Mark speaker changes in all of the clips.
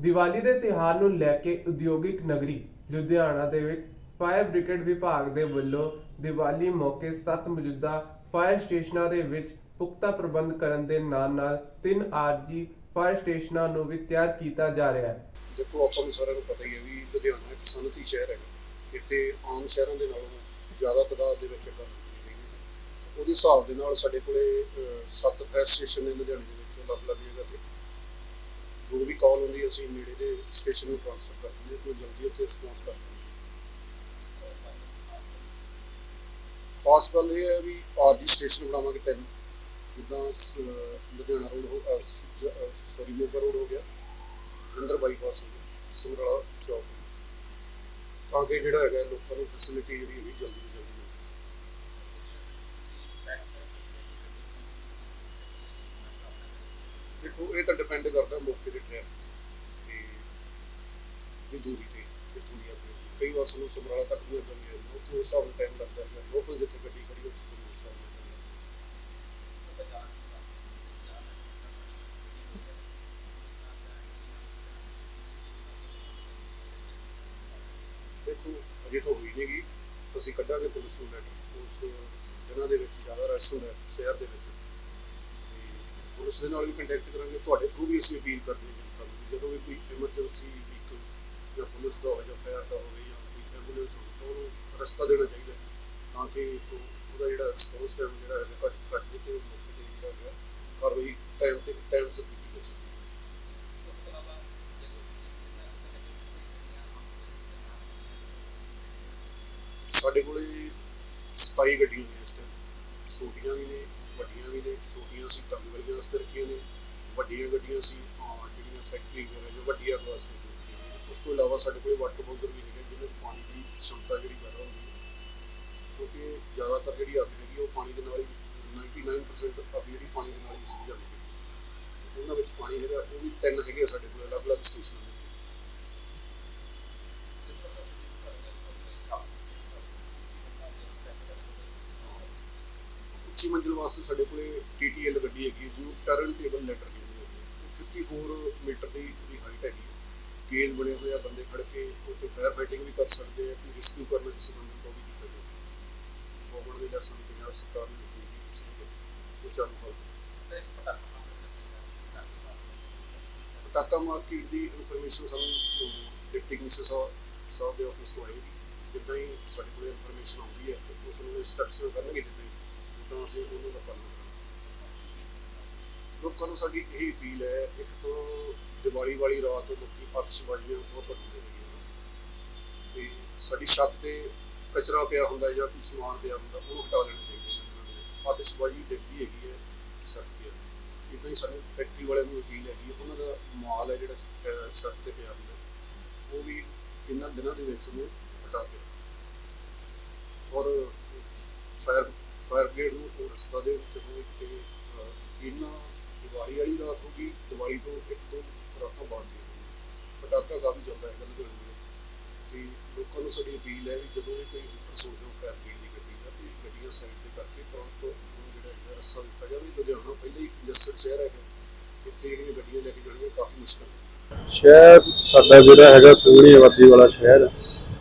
Speaker 1: ਦੀਵਾਲੀ ਦੇ ਤਿਉਹਾਰ ਨੂੰ ਲੈ ਕੇ ਉਦਯੋਗਿਕ ਨਗਰੀ ਲੁਧਿਆਣਾ ਦੇ ਵਿੱਚ ਫਾਇਰ ਬ੍ਰਿਗੇਡ ਵਿਭਾਗ ਦੇ ਵੱਲੋਂ ਦੀਵਾਲੀ ਮੌਕੇ ਸੱਤ ਮੌਜੂਦਾ ਫਾਇਰ ਸਟੇਸ਼ਨਾਂ ਦੇ ਵਿੱਚ ਪੁਖਤਾ ਪ੍ਰਬੰਧ ਕਰਨ ਦੇ ਨਾਲ-ਨਾਲ ਤਿੰਨ ਆਰਜੀ ਫਾਇਰ ਸਟੇਸ਼ਨਾਂ ਨੂੰ ਵੀ ਤਿਆਰ ਕੀਤਾ ਜਾ ਰਿਹਾ ਹੈ।
Speaker 2: ਦੇਖੋ, ਆਪਾਂ ਨੂੰ ਸਾਰਿਆਂ ਨੂੰ ਪਤਾ ਹੀ ਹੈ ਵੀ ਲੁਧਿਆਣਾ ਇੱਕ ਸਨਅਤੀ ਸ਼ਹਿਰ ਹੈ। ਇੱਥੇ ਆਮ ਸ਼ਹਿਰਾਂ ਦੇ ਨਾਲੋਂ ਜ਼ਿਆਦਾ ਤਦਾਦ ਦੇ ਵਿੱਚ ਘਰ ਉਹਦੇ ਹਿਸਾਬ ਦੇ ਨਾਲ ਸਾਡੇ ਕੋਲੇ ਸੱਤ ਫਾਇਰ ਸਟੇਸ਼ਨ ਨੇ ਲੁਧਿਆਣੇ ਦੇ ਵਿੱਚ ਅਲੱਗ-ਅਲੱਗ ਜਗ੍ਹਾ ਤੇ ਜੋ ਵੀ ਕਾਲ ਹੁੰਦੀ ਹੈ, ਅਸੀਂ ਨੇੜੇ ਦੇ ਸਟੇਸ਼ਨ ਨੂੰ ਟ੍ਰਾਂਸਫਰ ਕਰ ਦਿੰਦੇ ਹਾਂ, ਕੋਈ ਜਲਦੀ ਉੱਥੇ ਰਿਸਪੌਂਸ ਕਰ ਦਿੰਦੇ ਖਾਸ ਗੱਲ ਇਹ ਹੈ ਵੀ ਆਰਜੀ ਸਟੇਸ਼ਨ ਬਣਾਵਾਂਗੇ ਤਿੰਨ। ਜਿੱਦਾਂ Ludhiana road sorry Moga road ਹੋ ਗਿਆ ਜੰਦਰ ਬਾਈਪਾਸ ਹੋ ਗਿਆ ਸਮਰਾਲਾ ਚੌਕ ਤਾਂ ਕਿ ਜਿਹੜਾ ਹੈਗਾ, ਲੋਕਾਂ ਨੂੰ ਫੈਸਿਲਿਟੀ ਜਿਹੜੀ ਹੈਗੀ, ਜਲਦੀ ਤੋਂ ਜਲਦੀ ਮਿਲ ਦੇਖੋ, ਇਹ ਡਿਪੈਂਡ ਕਰਦਾ ਮੌਕੇ ਦੇ ਟ੍ਰੈਫਿਕ ਤੇ ਦੀ ਦੂਰੀ ਤੇ ਕਿੱਥੋਂ ਦੀ ਅੱਗੇ ਕਈ ਵਾਰ ਸਾਨੂੰ ਸਮਰਾਲਾ ਤੱਕ ਦੀਆਂ ਗਈਆਂ ਨੇ, ਉੱਥੇ ਉਸ ਹਿਸਾਬ ਨਾਲ ਟਾਈਮ ਲੱਗਦਾ ਹੈ। ਲੋਕਲ ਜਿੱਥੇ ਗੱਡੀ ਖੜੀ ਉੱਥੇ ਸਾਨੂੰ ਉਸ ਹਿਸਾਬ ਨਾਲ ਦੇਖੋ, ਅਜੇ ਤਾਂ ਹੋਈ ਨਹੀਂ ਅਸੀਂ ਕੱਢਾਂਗੇ ਪੁਲਿਸ ਨੂੰ ਲੈਟਰ ਉਸ ਦਿਨਾਂ ਦੇ ਵਿੱਚ ਜ਼ਿਆਦਾ ਰਸ਼ ਹੁੰਦਾ ਸ਼ਹਿਰ ਦੇ ਵਿੱਚ। ਪੁਲਿਸ ਦੇ ਨਾਲ ਵੀ ਕੰਟੈਕਟ ਕਰਾਂਗੇ, ਤੁਹਾਡੇ ਥਰੂ ਵੀ ਅਸੀਂ ਅਪੀਲ ਕਰਦੇ ਹਾਂ ਜਨਤਾ ਨੂੰ ਜਦੋਂ ਵੀ ਕੋਈ ਐਮਰਜੈਂਸੀ ਵਹੀਕਲ ਜਾਂ ਪੁਲਿਸ ਦਾ ਹੋਵੇ ਜਾਂ ਫਾਇਰ ਦਾ ਹੋਵੇ ਜਾਂ ਕੋਈ ਐਂਬੂਲੈਂਸ ਹੋਵੇ ਤਾਂ ਉਹਨੂੰ ਰਸਤਾ ਦੇਣਾ ਚਾਹੀਦਾ ਤਾਂ ਕਿ ਉਹਦਾ ਜਿਹੜਾ ਰਿਸਪੌਂਸ ਟਾਈਮ ਜਿਹੜਾ ਹੈ ਘੱਟ ਘੱਟ ਜੇ ਤੇ ਮੌਕੇ ਤੇ ਜਿਹੜਾ ਹੈਗਾ ਕਾਰਵਾਈ ਟਾਈਮ ਤੇ ਟਾਈਮ ਸਿਰ ਕੀਤੀ ਜਾ ਸਕੇ। ਸਾਡੇ ਕੋਲੇ 27 ਗੱਡੀਆਂ ਨੇ ਇਸ ਟਾਈਮ ਛੋਟੀਆਂ ਵੀ ਨੇ ਵੱਡੀਆਂ ਵੀ ਨੇ, ਛੋਟੀਆਂ ਸੀ ਟੰਗ ਵਾਲੀਆਂ ਵਾਸਤੇ ਰੱਖੀਆਂ ਨੇ, ਵੱਡੀਆਂ ਗੱਡੀਆਂ ਸੀ, ਅਹ ਜਿਹੜੀਆਂ ਫੈਕਟਰੀ ਵਗੈਰਾ ਜੋ ਵੱਡੀਆਂ ਵਾਸਤੇ ਉਸ ਤੋਂ ਇਲਾਵਾ ਸਾਡੇ ਕੋਲ ਵਾਟਰ ਬੋਲਰ ਵੀ ਹੈਗੇ ਜਿਹਨਾਂ ਵਿੱਚ ਪਾਣੀ ਦੀ ਸ਼ਮਤਾ ਜਿਹੜੀ ਜ਼ਿਆਦਾ ਹੁੰਦੀ ਹੈ। ਕਿਉਂਕਿ ਜ਼ਿਆਦਾਤਰ ਜਿਹੜੀ ਅੱਗ ਹੈਗੀ ਉਹ ਪਾਣੀ ਦੇ ਨਾਲ ਹੀ 99% ਅੱਗ ਜਿਹੜੀ ਪਾਣੀ ਦੇ ਨਾਲ ਹੀ ਸੁਝ ਜਾਂਦੀ ਹੈ। ਉਹਨਾਂ ਵਿੱਚ ਪਾਣੀ ਹੈਗਾ, ਉਹ ਵੀ ਤਿੰਨ ਹੈਗੇ ਆ ਸਾਡੇ ਕੋਲ, ਅਲੱਗ-ਅਲੱਗ ਸਟੇਸ਼ਨ 85 ਮੰਜ਼ਿਲ ਵਾਸਤੇ ਸਾਡੇ ਕੋਲੇ ਟੀਟੀਐਲ ਗੱਡੀ ਹੈਗੀ ਜੋ ਟਰਨ ਟੇਬਲ ਲੈਟਰ ਕਹਿੰਦੇ ਹੈਗੇ 54 ਮੀਟਰ ਦੀ ਦੀ ਹਾਈਟ ਹੈਗੀ ਕੇਸ ਬਣੇ ਹੋਏ ਆ, ਬੰਦੇ ਖੜ ਕੇ ਉੱਥੇ ਫਾਇਰ ਫਾਈਟਿੰਗ ਵੀ ਕਰ ਸਕਦੇ ਆ, ਕੋਈ ਰਿਸਕਿਊ ਕਰਨਾ ਕਿਸੇ ਬੰਦੇ ਤੋਂ ਵੀ ਕੀਤਾ ਜਾ ਸਕਦਾ। ਗਵਰਨਮੈਂਟ ਦੇ ਲੈਸਨ ਪੰਜਾਬ ਸਰਕਾਰ ਨੇ ਦਿੱਤੀ ਹੈ, ਕਿਸੇ ਨੂੰ ਉਹ ਚਾਲੂ ਕਰ ਪਟਾਕਾ ਮਾਰਕੀਟ ਦੀ ਇਨਫੋਰਮੇਸ਼ਨ ਸਾਨੂੰ ਡਿਪਟੀ ਕਮਿਸ਼ਨਰ ਸਾਹਿਬ ਦੇ ਆਫਿਸ ਤੋਂ ਆਏਗੀ ਜਿੱਦਾਂ ਹੀ ਸਾਡੇ ਕੋਲ ਇਨਫੋਰਮੇਸ਼ਨ ਆਉਂਦੀ ਹੈ ਉਸ ਨੂੰ ਇਨਸਟਰਕਸ਼ਨ ਕਰਨਗੇ ਜਿੱਦਾਂ ਉਹਨਾਂ ਦਾ ਪਾਲਣ ਕਰਾਂਗੇ ਲੋਕਾਂ ਨੂੰ ਸਾਡੀ ਇਹ ਅਪੀਲ ਹੈ ਇੱਕ ਤੋਂ ਦੀਵਾਲੀ ਵਾਲੀ ਰਾਤ ਲੋਕੀ ਆਤਿਸ਼ਬਾਜ਼ੀਆਂ ਬਹੁਤ ਵੱਡੀਆਂ ਨੇ। ਤੇ ਸਾਡੀ ਛੱਤ ਤੇ ਕਚਰਾ ਪਿਆ ਹੁੰਦਾ ਜਾਂ ਕੋਈ ਸਮਾਨ ਪਿਆ ਹੁੰਦਾ ਉਹਨੂੰ ਹਟਾ ਲੈਣਾ ਚਾਹੀਦਾ ਹੈ ਡਿੱਗਦੀ ਹੈਗੀ ਹੈ ਛੱਤ ਤੇ। ਇਦਾਂ ਹੀ ਸਾਨੂੰ ਫੈਕਟਰੀ ਵਾਲਿਆਂ ਨੂੰ ਅਪੀਲ ਹੈਗੀ ਉਹਨਾਂ ਦਾ ਮਾਲ ਹੈ ਜਿਹੜਾ ਅਹ, ਛੱਤ ਤੇ ਪਿਆ ਹੁੰਦਾ। ਉਹ ਵੀ ਇਹਨਾਂ ਦਿਨਾਂ ਦੇ ਵਿੱਚ ਉਹਨੂੰ ਹਟਾ ਕੇ ਫਾਇਰ ਨੂੰ ਰਸਤਾ ਦੇ ਜਦੋਂ ਕਿ ਇਹਨਾਂ ਦੀਵਾਲੀ ਵਾਲੀ ਰਾਤ ਹੋ ਗਈ, ਦੀਵਾਲੀ ਤੋਂ ਇੱਕ ਦੋ ਰਾਤਾਂ ਬਾਅਦ ਦੀ ਪਟਾਕਾ ਕਾਫੀ ਚੱਲਦਾ ਹੈਗਾ ਲੁਧਿਆਣੇ ਦੇ ਵਿੱਚ। ਤੇ ਲੋਕਾਂ ਨੂੰ ਸਾਡੀ ਅਪੀਲ ਹੈ ਵੀ ਜਦੋਂ ਵੀ ਕੋਈ ਹੁਕਮ ਸੁਣਦੇ ਫਾਇਰ ਬ੍ਰਿਗੇਡ ਦੀ ਗੱਡੀ ਦਾ ਤੇ ਗੱਡੀਆਂ ਸਾਈਡ ਤੇ ਕਰਕੇ ਤੁਰੰਤ ਉਹਨੂੰ ਜਿਹੜਾ ਹੈਗਾ ਰਸਤਾ ਦਿੱਤਾ ਜਾਵੇ। ਲੁਧਿਆਣਾ ਪਹਿਲਾਂ ਹੀ ਕੰਜਸਟਡ ਸ਼ਹਿਰ ਹੈਗਾ। ਇੱਥੇ ਜਿਹੜੀਆਂ ਗੱਡੀਆਂ ਲੈ ਕੇ ਜਾਣੀਆਂ ਕਾਫੀ ਮੁਸ਼ਕਲ ਹੈ।
Speaker 3: ਸ਼ਹਿਰ ਸਾਡਾ ਜਿਹੜਾ ਹੈਗਾ ਸੰਘਣੀ ਆਬਾਦੀ ਵਾਲਾ ਸ਼ਹਿਰ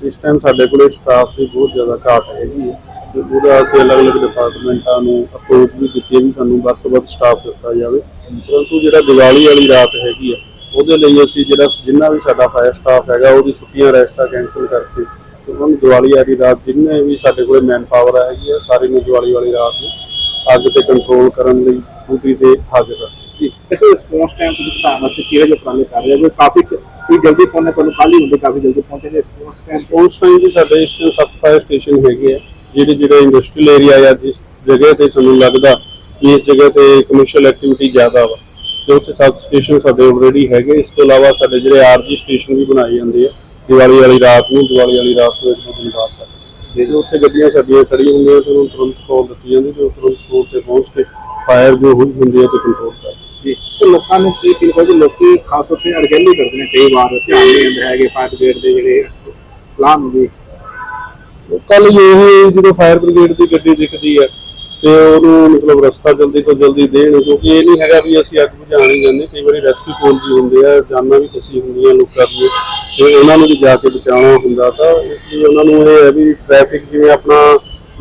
Speaker 3: ਇਸ ਟਾਈਮ ਸਾਡੇ ਕੋਲੇ ਸਟਾਫ ਦੀ ਬਹੁਤ ਜ਼ਿਆਦਾ ਘਾਟ ਹੈਗੀ ਹੈ। ਤੇ ਉਹਦਾ ਅਸੀਂ ਅਲੱਗ-ਅਲੱਗ ਡਿਪਾਰਟਮੈਂਟਾਂ ਨੂੰ ਅਪਰੋਚ ਵੀ ਕੀਤੀ ਹੈ ਵੀ ਸਾਨੂੰ ਵੱਧ ਤੋਂ ਵੱਧ ਸਟਾਫ ਦਿੱਤਾ ਜਾਵੇ। ਪਰੰਤੂ ਜਿਹੜਾ ਦੀਵਾਲੀ ਵਾਲੀ ਰਾਤ ਹੈਗੀ ਹੈ ਉਹਦੇ ਲਈ ਅਸੀਂ ਜਿਹੜਾ ਜਿੰਨਾ ਵੀ ਸਾਡਾ ਫਾਇਰ ਸਟਾਫ ਹੈਗਾ ਉਹਦੀ ਛੁੱਟੀਆਂ ਰੈਸਟਾਂ ਕੈਂਸਲ ਕਰਕੇ ਤੇ ਉਹਨਾਂ ਨੂੰ ਦੀਵਾਲੀ ਵਾਲੀ ਰਾਤ ਜਿੰਨੇ ਵੀ ਸਾਡੇ ਕੋਲੇ ਮੈਨ ਪਾਵਰ ਹੈਗੀ ਹੈ ਸਾਰੇ ਨੂੰ ਦੀਵਾਲੀ ਵਾਲੀ ਰਾਤ ਨੂੰ ਅੱਗ ਤੇ ਕੰਟਰੋਲ ਕਰਨ ਲਈ ਡਿਊਟੀ ਤੇ ਹਾਜ਼ਰ
Speaker 4: ਜੀ ਇਸ ਰਿਸਪੌਂਸ ਟਾਈਮ ਤੁਸੀਂ ਘਟਾਉਣ ਵਾਸਤੇ ਕਿਹੜੇ ਜਿਹੇ ਉਪਰਾਲੇ ਕਰ ਰਹੇ ਹੋ? ਕਾਫੀ ਕੋਈ ਜਲਦੀ ਪਹੁੰਚਣਾ ਤੁਹਾਨੂੰ ਕੱਲ੍ਹ ਹੀ ਹੁੰਦੇ ਕਾਫੀ ਜਲਦੀ ਪਹੁੰਚੇ ਜੇ ਰਿਸਪੌਂਸ ਟਾਈਮ
Speaker 3: ਉਸ ਟਾਈਮ ਜੀ ਸਾਡੇ ਇਸ ਟਾਈਮ ਸੱਤ ਫਾਇਰ ਸਟੇਸ਼ਨ ਹੈਗੇ ਆ। ਜਿਹੜੇ ਜਿਹੜੇ ਇੰਡਸਟਰੀਅਲ ਏਰੀਆ ਜਾਂ ਜਿਸ ਜਗ੍ਹਾ ਤੇ ਸਾਨੂੰ ਲੱਗਦਾ ਕਿ ਇਸ ਜਗ੍ਹਾ ਤੇ ਕਮਰਸ਼ੀਅਲ ਐਕਟੀਵਿਟੀ ਜ਼ਿਆਦਾ ਵਾ, ਤੇ ਉੱਥੇ ਸੱਤ ਸਟੇਸ਼ਨ ਸਾਡੇ ਆਲਰੇਡੀ ਹੈਗੇ। ਇਸ ਤੋਂ ਇਲਾਵਾ ਸਾਡੇ ਜਿਹੜੇ ਆਰਜੀ ਸਟੇਸ਼ਨ ਵੀ ਬਣਾਏ ਜਾਂਦੇ ਆ, ਦੀਵਾਲੀ ਵਾਲੀ ਰਾਤ ਨੂੰ, ਦੀਵਾਲੀ ਵਾਲੀ ਰਾਤ ਨੂੰ ਇੱਕ ਦੋ ਦਿਨ ਬਾਅਦ ਤੱਕ। ਤੇ ਜੋ ਉੱਥੇ ਗੱਡੀਆਂ ਸਾਡੀਆਂ ਖੜੀਆਂ ਹੁੰਦੀਆਂ ਤੇ ਉਹਨੂੰ ਤੁਰੰਤ ਕਾਲ ਦਿੱਤੀ ਜਾਂਦੀ ਤੇ ਉਹ ਤੁਰੰਤ ਕੋਲ ਤੇ ਪਹੁੰਚ ਕੇ ਫਾਇਰ ਜੋ ਹੋਈ ਹੁੰਦੀ ਹੈ ਤੇ ਕੰਟਰੋਲ ਕਰ
Speaker 4: ਜੀ, ਤੇ ਲੋਕਾਂ ਨੂੰ ਕੀ ਫੀਲ ਕਰਦੇ ਲੋਕੀ ਖਾਸ ਤੌਰ ਤੇ ਅਣਗਹਿਲੀ ਕਰਦੇ ਨੇ ਕਈ ਵਾਰ, ਧਿਆਨ ਨਹੀਂ ਦਿੰਦੇ ਹੈਗੇ ਫਾਇਰ ਬ੍ਰਿਗੇਡ ਦੇ ਜਿਹੜੇ ਸਲਾਹ ਹੁੰਦੀ
Speaker 3: ਕੱਲ ਇਹ ਜਦੋਂ ਫਾਇਰ ਬ੍ਰਿਗੇਡ ਦੀ ਗੱਡੀ ਦਿਖਦੀ ਹੈ ਤੇ ਉਹਨੂੰ ਮਤਲਬ ਰਸਤਾ ਜਲਦੀ ਤੋਂ ਜਲਦੀ ਦੇਣ, ਕਿਉਂਕਿ ਇਹ ਨਹੀਂ ਹੈਗਾ ਵੀ ਅਸੀਂ ਅੱਗ ਬੁਝਾਉਣ ਹੀ ਜਾਂਦੇ, ਕਈ ਵਾਰੀ ਰੈਸਕਿਊ ਕੋਲ ਵੀ ਹੁੰਦੇ ਆ, ਜਾਨਾਂ ਵੀ ਫਸੀ ਹੁੰਦੀਆਂ ਲੋਕਾਂ ਦੀਆਂ, ਤੇ ਉਹਨਾਂ ਨੂੰ ਵੀ ਜਾ ਕੇ ਬਚਾਉਣਾ ਹੁੰਦਾ ਤਾਂ ਇਸ ਲਈ ਉਹਨਾਂ ਨੂੰ ਇਹ ਹੈ ਵੀ ਟ੍ਰੈਫਿਕ ਜਿਵੇਂ ਆਪਣਾ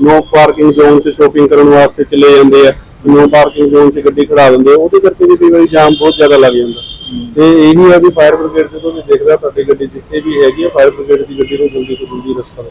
Speaker 3: ਨੋ ਪਾਰਕਿੰਗ ਜ਼ੋਨ 'ਚ ਸ਼ੋਪਿੰਗ ਕਰਨ ਵਾਸਤੇ ਚਲੇ ਜਾਂਦੇ ਆ ਨੋ ਪਾਰਕਿੰਗ ਜ਼ੋਨ 'ਚ ਗੱਡੀ ਖੜਾ ਦਿੰਦੇ ਉਹਦੇ ਕਰਕੇ ਵੀ ਕਈ ਵਾਰੀ ਜਾਮ ਬਹੁਤ ਜ਼ਿਆਦਾ ਲੱਗ ਜਾਂਦਾ। ਤੇ ਇਹੀ ਆ ਵੀ ਫਾਇਰ ਬ੍ਰਿਗੇਡ ਜਦੋਂ ਵੀ ਦੇਖਦਾ, ਤੁਹਾਡੀ ਗੱਡੀ ਜਿੱਥੇ ਵੀ ਹੈਗੀ ਆ ਫਾਇਰ ਬ੍ਰਿਗੇਡ ਦੀ ਗੱਡੀ ਨੂੰ ਜਲਦੀ ਤੋਂ ਜਲਦੀ ਰਸਤਾ